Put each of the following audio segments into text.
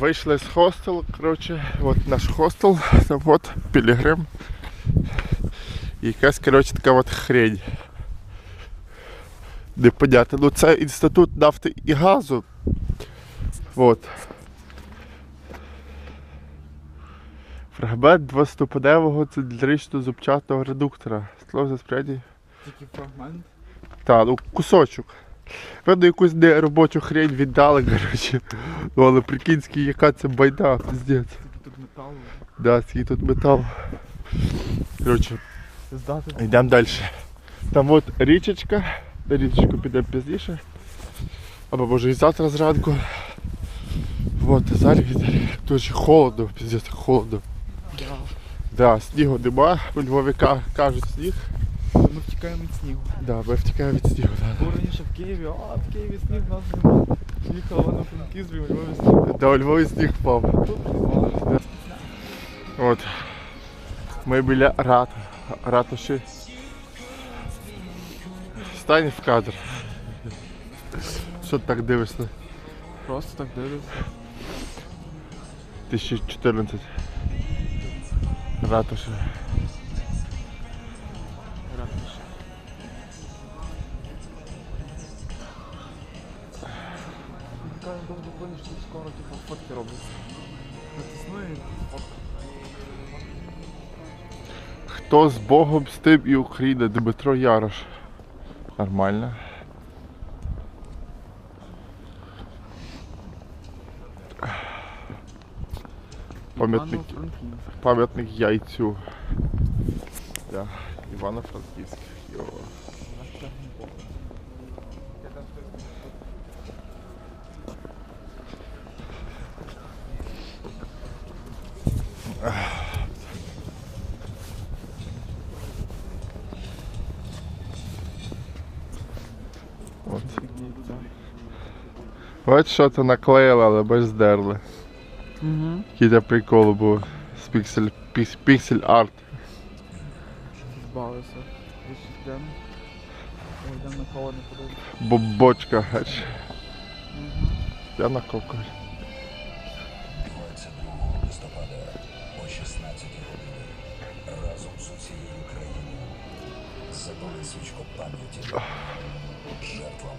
Вийшли з хостелу, коротше, от наш хостел, це Пілігрим. І якась, коротше, така от хрень. Непонятно. Ну це інститут нафти і газу. От. Фрагмент двоступеневого циліндрично зубчатого редуктора. Слово за спряді. Тільки фрагмент. Та, ну кусочок. Видно, якусь неробочу хрень віддали, коротше. Ну, але прикинський, яка це байда, піздець. Тільки тут металу. Да, скільки тут метал. Коротше, йдемо далі. Там от річечка. На річечку підемо пізніше. Або може і завтра зранку. От, зараз. Дуже холодно, піздець, холодно. Да. Да, снігу нема, у Львові кажуть сніг. Ми втікаємо від снігу. Да, ми втікаємо від снігу. Да. Раніше в Києві, а в Києві сніг в нас нема. Їхала на Франківську, у Львові сніг. Да, у Львові сніг впав. Тут немає. От. Ми біля рат... ратуші. Стань в кадр. Що ти так дивишся? Просто так дивлюся. 1014. Ратуша. Ратуша. Фотки робляться. Натисну і фотка. Хто з Богом з тим і Україна? Дмитро Ярош. Нормально. Пам'ятник. Пам'ятник яйцю. Да. Івано-Франківськ. Йо. От. От що то наклеїли, але без здерли. Угу. Який для приколу був з піксель, пікс- піксель арт. Збавився. Йдемо. На не. Бобочка, геч. Я на коко. 22 листопада о 16 годині разом з усією країною запали свічку пам'яті жертвам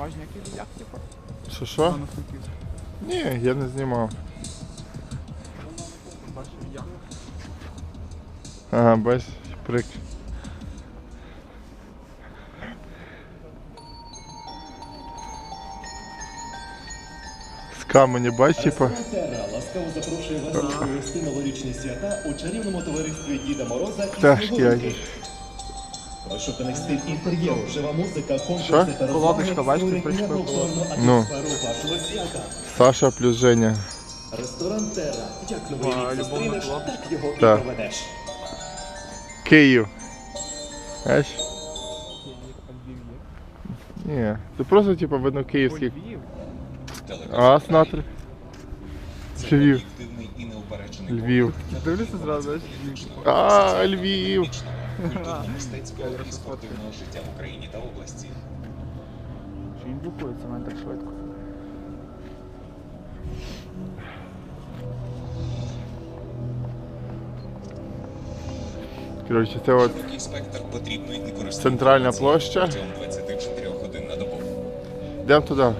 Звідки ніяких як, типу? Що що? Ні, я не знімав. Бачив як. Ага, бач, прик. З каменя бач, типа. Ласкаво запрошує вас провести новорічні свята у чарівному товаристві Діда Мороза і Пташки Вишуканий стиль інтер'єру, жива музика, конкурси та Колодочка, бачите, причепив Ну. свята. Саша плюс Женя. Ресторан Терра. Як новий рік зустрінеш, так його і Так. проведеш. Київ. Знаєш? Ні. Це просто типа видно київський. Львів. А, смотри. Львів. Активний і неупереджений Львів. Дивлюся зразу, знаєш, Львів. А, Львів. Культурно-мистецького і спортивного життя в Україні та області. Що він блокується мене так швидко. Коротше, це от спектр і Центральна площа. протягом 24 годин на добу. йдемо туди.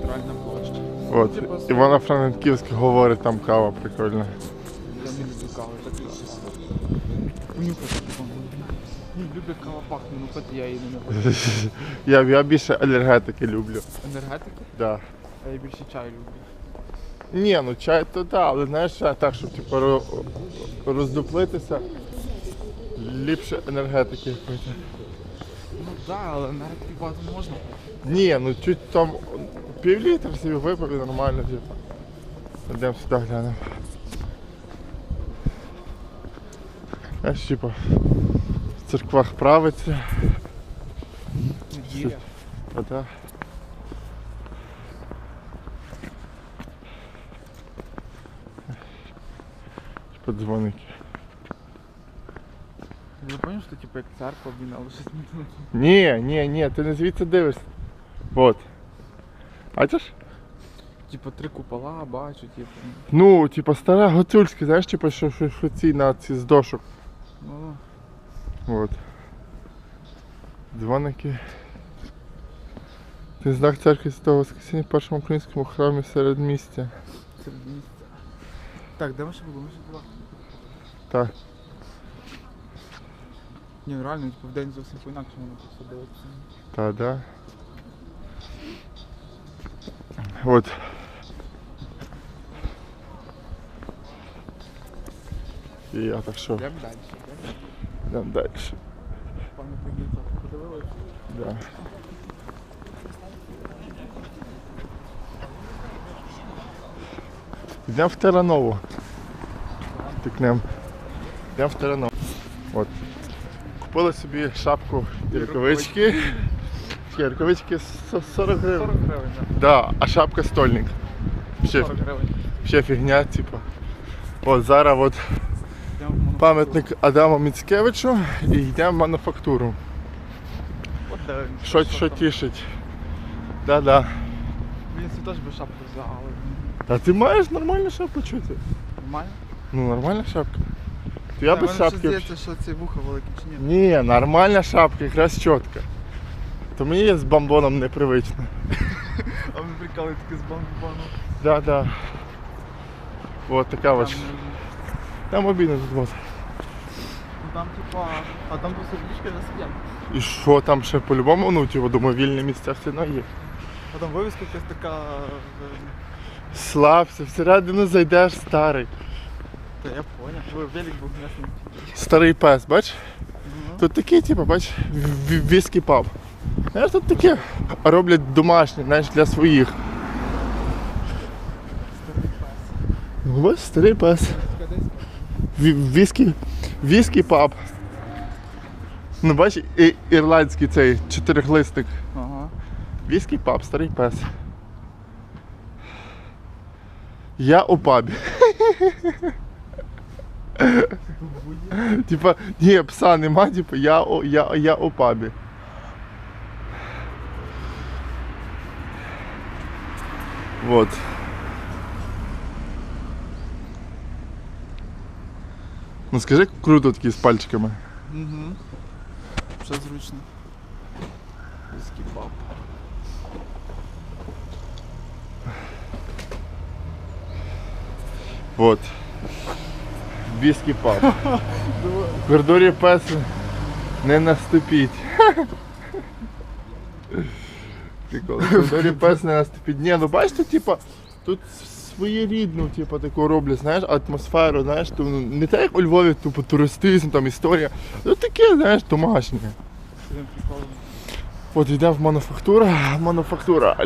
Центральна площа. От. Івано-Франківськ говорить, там кава прикольна. Понюхати. Ні, пахне, ну хоч я її не люблю. Я, я більше енергетики люблю. Енергетику? Да. А я більше чай люблю. Ні, ну чай то да, але знаєш, так, щоб типу, ро- роздуплитися. Ліпше енергетики пити. Ну так, да, але енергетики багато не можна. Ні, ну чуть там пів літра собі випив і нормально типу. Йдемо сюди глянемо. Знаєш, типу, в церквах правиться. Неділя. А да. Подзвоники. Ти не пам'ятаєш, що типу як церква, але щось не. Ні, ні, ні, ти не звідси дивишся. От. Бачиш? Типу три купола бачу, типу. Ну, типа стара гуцульська, знаєш, типу, що, що, що ці на ці з дошок. Ну, От. Дзвоники. Це знак церкви Святого Воскресіння в першому українському храмі серед місця. серед місця. Так, де ми ще були? Ми ще були. Так. Ні, ну реально, типу, в день зовсім по-інакшому воно все дивиться. Та, да. От. І я так що, Йдемо далі. Йдемо далі. Подивилися? Да. Йдемо в Теранову. Тикнемо. Йдемо в Теранову. От. Купили собі шапку і рукавички. Такі рукавички 40 гривень. 40 гривень, так. Да, а шапка стольник. Ще, 40 гривень. ще фігня, типу. От зараз. Пам'ятник Адаму Міцкевичу і йдемо в мануфактуру. От. Що, що тішить. Да-да. Він собі теж би шапку взяв, але А ти маєш нормальну шапку чути? нормально. Ну, нормальна шапка. Я Та, без шапки. здається, що ці вуха великі чи ні. Ні, нормальна шапка, якраз чітка. То мені з бомбоном непривично. А ми прикали такі з бомбону. Да, да. Вот така ось. Там обідно тут там типа, а там просто ліжка розп'ям. І що там ще по-любому, ну, типу, думаю, вільне місця все одно є. А там вивіска якась така. е, Слався, всередину зайдеш старий. Та я поняв. Велик був м'ясний. Старий пес, бач? Ну. Тут такий, типу, бач, віскі паб. Знаєш, тут таке роблять домашні, знаєш, для своїх. Старий пес. Ну, ось старий пес. Ві- Віскі, віскі паб. Ну, бач, і, ірландський цей чотирихлистик. Ага. Віскі паб, старий пес. Я у пабі. Типа, ні, пса нема, типа, я, о- я, я у пабі. Вот. Ну скажи, як круто такі з пальчиками. Угу. Все зручно. Віскі пап. Вот. Віскі паб. В коридорі пес не наступіть. Прикол. В коридорі пес не наступіть. Ні, ну бачите, типа, тут своєрідну, типу, таку роблять, знаєш, атмосферу, знаєш, ту, ну, не так, як у Львові, тупо туристизм, там історія. Ну таке, знаєш, домашнє. От йдемо в мануфактура, мануфактура.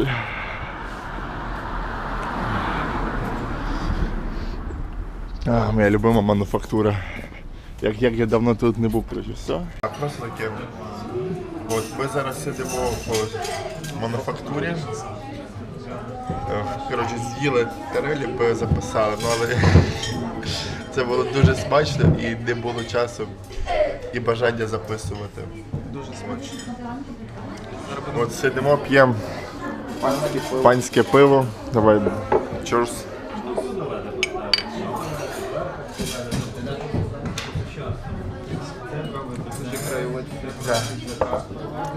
А, моя любима мануфактура. Як, як я давно тут не був, коротше, все. Так, просто. От ми зараз сидимо в мануфактурі. Е, Коротше, з'їли тарелі, би записали, ну але це було дуже смачно і не було часу і бажання записувати. Дуже смачно. От сидимо, п'ємо панське пиво. Давай. Чорс.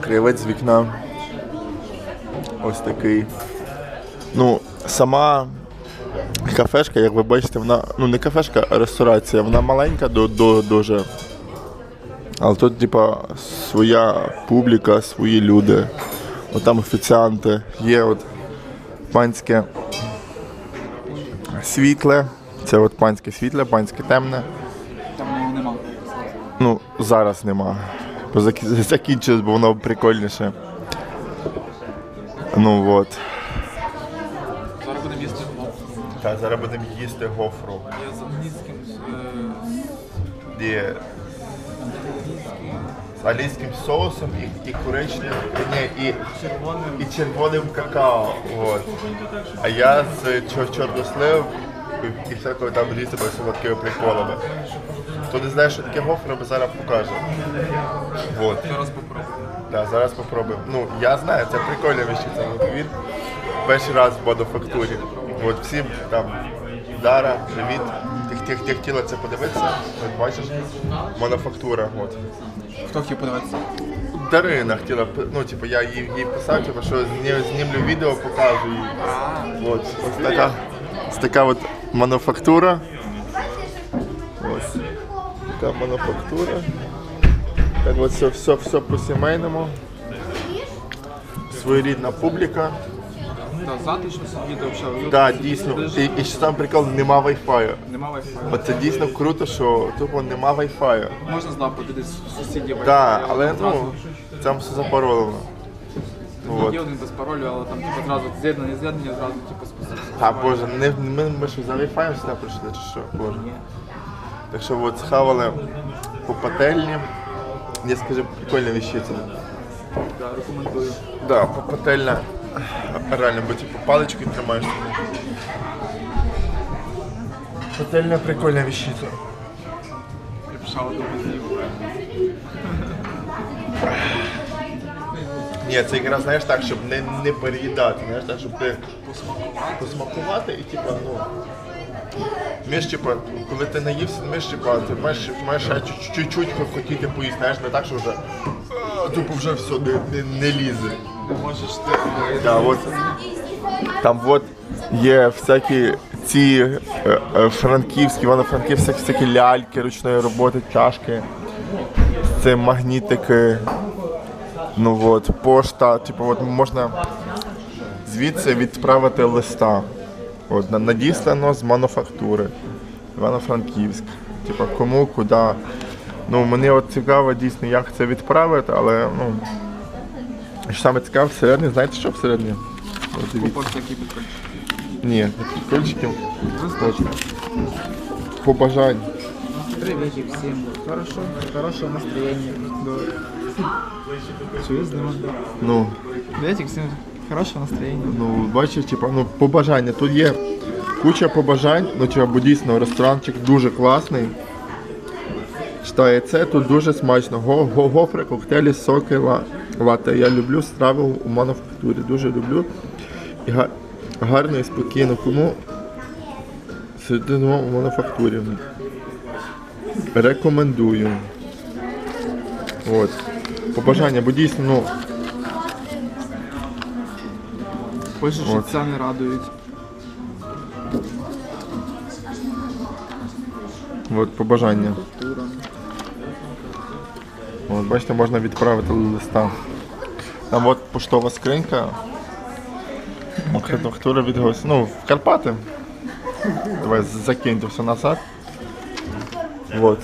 Кривець з вікна. Ось такий. Ну, сама кафешка, як ви бачите, вона. Ну не кафешка, а ресторація. Вона маленька до, до, дуже. Але тут, типа, своя публіка, свої люди. От там офіціанти. Є от панське світле. Це от панське світле, панське темне. Там його нема. Ну, зараз нема. Закінчилось, бо воно прикольніше. Ну от. Зараз будемо їсти гмо. Та зараз будемо їсти гофру. Я з англійським. е, Є з алійським соусом і, і коричневим, ні, і, Червоним. і червоним какао. От. А я з чор- чорнослив і всякого там різними солодкими приколами. Хто не знає, що таке гофри, ми зараз покажемо. Вот. Зараз попробую. Да, зараз попробуємо. Ну, я знаю, це прикольна вещиця. От він перший раз в мануфактурі. От всім там Дара, привіт. Ти, ти, ти хотіла це подивитися? От бачиш, мануфактура. От. Хто хотів подивитися? Дарина хотіла, ну, типу, я їй, їй писав, типу, що зні- знімлю відео, покажу їй. От, ось така, ось така от мануфактура. Ось. Така мануфактура. Так от все, все, все по-сімейному. Своєрідна публіка. Так, затишно сидіти взагалі. Так, дійсно. І, і ще сам прикол, нема Wi-Fi. Нема Wi-Fi. От це дійсно круто, що тупо нема Wi-Fi. Можна здапати десь сусідів Wi-Fi. Так, але ну, там все запаролено. Є один без паролю, але там типу зразу з'єднання, з'єднання, зразу типу спустився. А боже, не, ми, ми що за Wi-Fi сюди прийшли чи що? Боже. Так що от схавали по пательні. Я скажу, прикольна вещиця. Да, рекомендую. Да, по пательня. Реально, бо типу паличкою тримаєш. Пательня прикольна вещиця. Я до. Ні, це якраз знаєш так, щоб не, не переїдати, знаєш так, щоб ти посмакувати і типа, ну. Між, типа, коли ти наївся, між, типа, ти маєш, маєш ще чуть-чуть хотіти поїсти, знаєш, не так, що вже тупо вже все не, не, не лізе. Да, от, там от є всякі ці е, е, франківські, івано-франківські всякі ляльки ручної роботи, чашки, це магнітики. Ну от, пошта, типу, от можна звідси відправити листа. От, надіслано з мануфактури. Івано-Франківськ. Типу, кому, куди. Ну, мені от цікаво дійсно, як це відправити, але ну. Що саме цікаве всередині, знаєте що всередині? От дивіться. Всякі. Ні, не прикольчики. Листочки. Побажань. Привіт всім. Хорошо, хорошого настроєння. Чую. Ну, Привіт всім. Хорошого настроєння. ну, бачиш, типа, ну, побажання. Тут є куча побажань, ну, типа, бо дійсно ресторанчик дуже класний. Читає це, тут дуже смачно. Го, го, гофри, коктейлі, соки, ла. Я люблю страви у мануфактурі. Дуже люблю. І гарно і спокійно. Кому сидимо у мануфактурі. Рекомендую. От. Побажання, бо дійсно, ну, Пишуть, що От. ціни радують. от побажання. Тура. От, бачите, можна відправити листа. Там от поштова скринька. Архітектура від гостя. Ну, в Карпати. Давай закиньте все назад. Вот.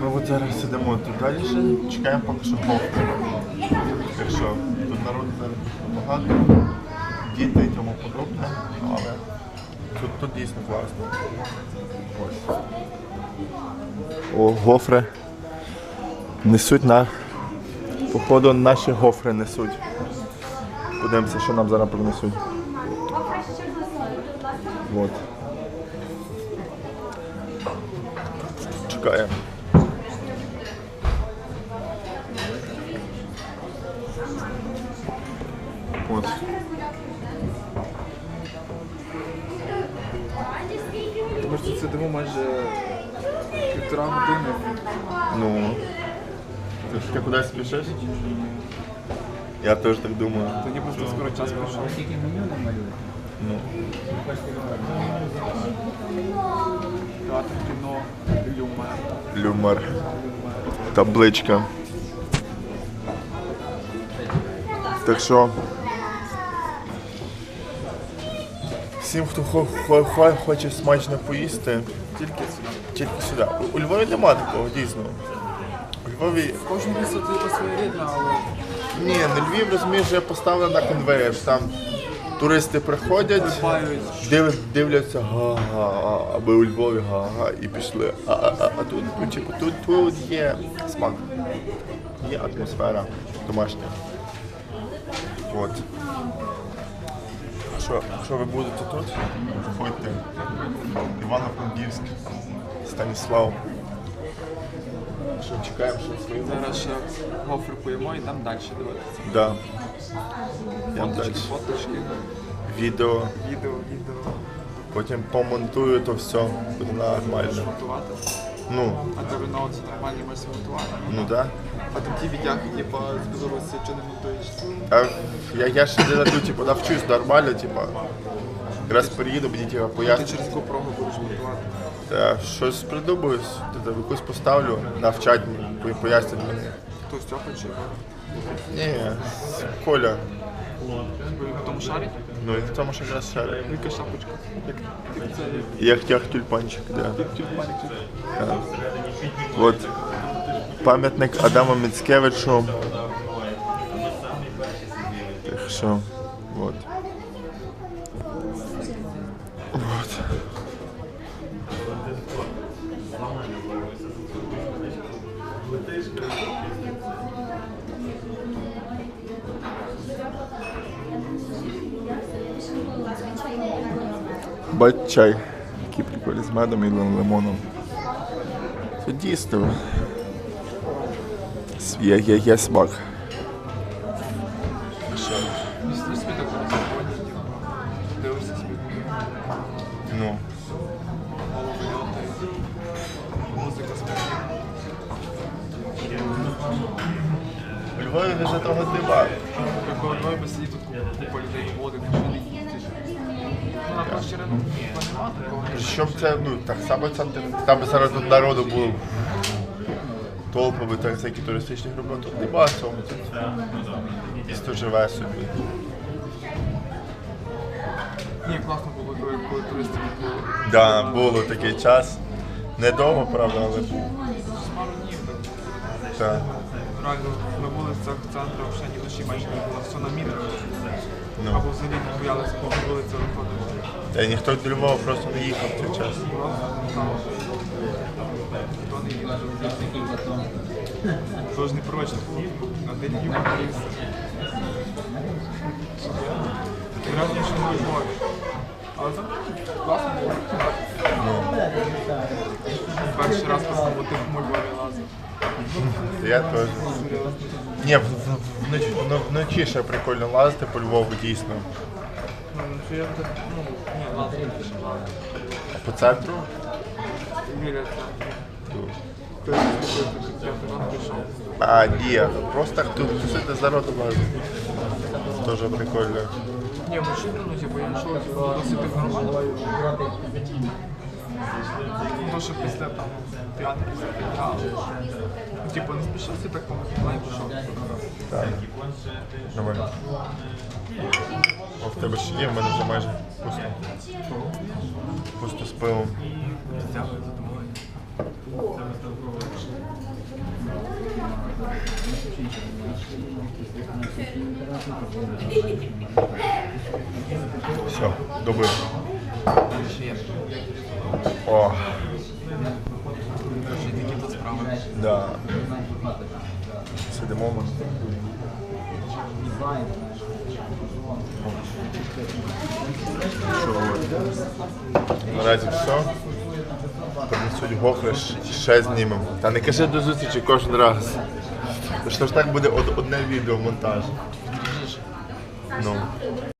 Ми от зараз сидимо тут далі, чекаємо поки що говку. Так що тут народу зараз багато, діти і тому подобне, але тут, тут дійсно класно. Ось. О, гофри. Несуть на. Походу наші гофри несуть. Подивимося, що нам зараз принесуть. Вот. Чекаємо. От. Тому що сидимо майже півтора години. Ну. Ти, спішиш? Я теж так думаю. Тоді просто скоро час пройшов. Ну. Театр, кіно, юмор. Люмар. Табличка. Так що. Всім, хто хо- хо- хо- хоче смачно поїсти, тільки сюди. Тільки сюди. У- У Львові нема такого, дійсно. Львові. Кожен місце тільки своєрідне, але Ні, на Львів, розумієш, вже поставлено на конвейер. Там туристи приходять, див, дивляться га-га, аби у Львові га-га і пішли. А, а, а, а тут, ну, типу, тут, тут є смак, є атмосфера домашня. От. що, що ви будете тут, заходьте. Івано-Франківськ, Станіслав. Що чекаємо, що свої Зараз ще гофри поїмо і там далі дивитися. Да. Я далі. Фоточки, Відео, відео, відео, потім помонтую то все, буде нормально. готувати. Ну, А тебе на оці нормальні можеш готувати. ну да. А там ті відяки, типа, з Білорусі, чи не монтуєш? А я, я ще не наду, типу, навчусь нормально, типу. Якраз приїду, мені типу, Ти пояснять. через GoPro будеш монтувати. Та щось придумаю, якусь поставлю, навчать, мені, пояснять мені. Хто Степа чи Ні, Коля. ви в тому шарі? Ну і в тому що якраз ще. Яка шапочка? Як як це Як як тюльпанчик, да. тюльпанчик? Да. От пам'ятник Адама Міцкевичу. Так що, от. Бать чай. Який прикольний з медом і лимоном. Це дійсно. Є, є, є смак. Ну. У Львові вже того. Якого Львові би сидіти тут купа людей їздять. Ну, на такого. Щоб це, ну, так само це, там би зараз народу було толпами, так, всякі туристичні групи, тут нема цього. Тут місто живе собі. Ні, класно було, коли, коли туристи були. Да, було такий час. Недовго, правда, але був. Пару днів так. Так. Реально, на вулицях центру взагалі ні душі майже не було, все на мінах. Ну. Або взагалі не боялися по вулиці виходити. Та ніхто до Львова просто не їхав в цей час. Тож не прочно. На день днів приїзд. Враження, що не Львові. Але там класно було. Перший раз по самому Львові лазив. Я теж. Ні, вночі, ну, вночі ще прикольно лазити по Львову, дійсно. Ну, що я так, ну, ні, лазив більше. По центру? Біля центру. А, ні, просто тут сидите за народом лазити. Теж прикольно. Ні, мужчина, ну, типу, я йшов, типу, досить нормально. То, що після там. Ну, типу, не спішився, так і пішов. Так. Нормально. О, в тебе ще є, в мене вже майже пусто. Пусто з пивом. Все, добив. О, да. Сидимо? Наразі все. Принесуть гофри, ще знімемо. Та не кажи до зустрічі кожен раз. Що ж так буде од- одне відео монтаж. Ну.